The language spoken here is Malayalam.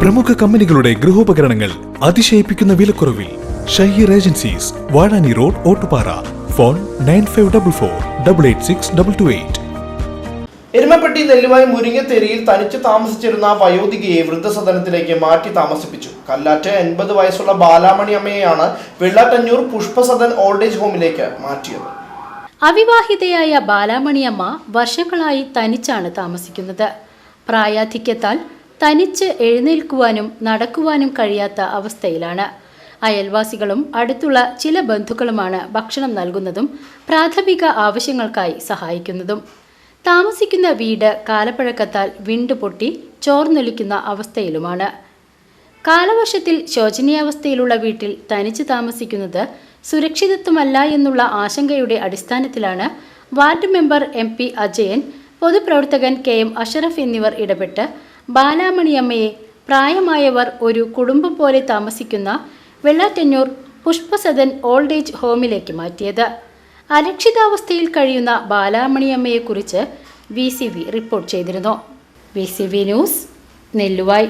പ്രമുഖ കമ്പനികളുടെ ഗൃഹോപകരണങ്ങൾ അതിശയിപ്പിക്കുന്ന വിലക്കുറവിൽ Shaheer agencies Vazhani road Ottupara. Phone nine five double four double eight six double two eight. Erumapetty Nelluvai മുരിങ്ങത്തേരിയിൽ തനിച്ച് താമസിച്ചിരുന്ന വയോധികയെ വൃദ്ധസദനത്തിലേക്ക് മാറ്റി താമസിപ്പിച്ചു. കല്ലാറ്റ് എൺപത് വയസ്സുള്ള ബാലാമണി അമ്മയെയാണ് വെള്ളാട്ടഞ്ഞൂർ പുഷ്പസദൻ ഓൾഡ് ഏജ് ഹോമിലേക്ക് മാറ്റിയത്. അവിവാഹിതയായ ബാലാമണിയമ്മ വർഷങ്ങളായി തനിച്ചാണ് താമസിക്കുന്നത്. പ്രായാധിക്യത്താൽ തനിച്ച് എഴുന്നേൽക്കുവാനും നടക്കുവാനും കഴിയാത്ത അവസ്ഥയിലാണ്. അയൽവാസികളും അടുത്തുള്ള ചില ബന്ധുക്കളുമാണ് ഭക്ഷണം നൽകുന്നതും പ്രാഥമിക ആവശ്യങ്ങൾക്കായി സഹായിക്കുന്നതും. താമസിക്കുന്ന വീട് കാലപ്പഴക്കത്താൽ വിണ്ടുപൊട്ടി ചോർന്നൊലിക്കുന്ന അവസ്ഥയിലുമാണ്. കാലവർഷത്തിൽ ശോചനീയാവസ്ഥയിലുള്ള വീട്ടിൽ തനിച്ച് താമസിക്കുന്നത് സുരക്ഷിതത്വമല്ല എന്നുള്ള ആശങ്കയുടെ അടിസ്ഥാനത്തിലാണ് ward member M P Ajayan പൊതുപ്രവർത്തകൻ കെ എം അഷറഫ് എന്നിവർ ഇടപെട്ട് ബാലാമണിയമ്മയെ പ്രായമായവർ ഒരു കുടുംബം പോലെ താമസിക്കുന്ന വെള്ളാറ്റന്നൂർ പുഷ്പസദൻ ഓൾഡ് ഏജ് ഹോമിലേക്ക് മാറ്റിയത്. അരക്ഷിതാവസ്ഥയിൽ കഴിയുന്ന ബാലാമണിയമ്മയെക്കുറിച്ച് വി സി വി റിപ്പോർട്ട് ചെയ്തിരുന്നു. V C V news Nelluvai.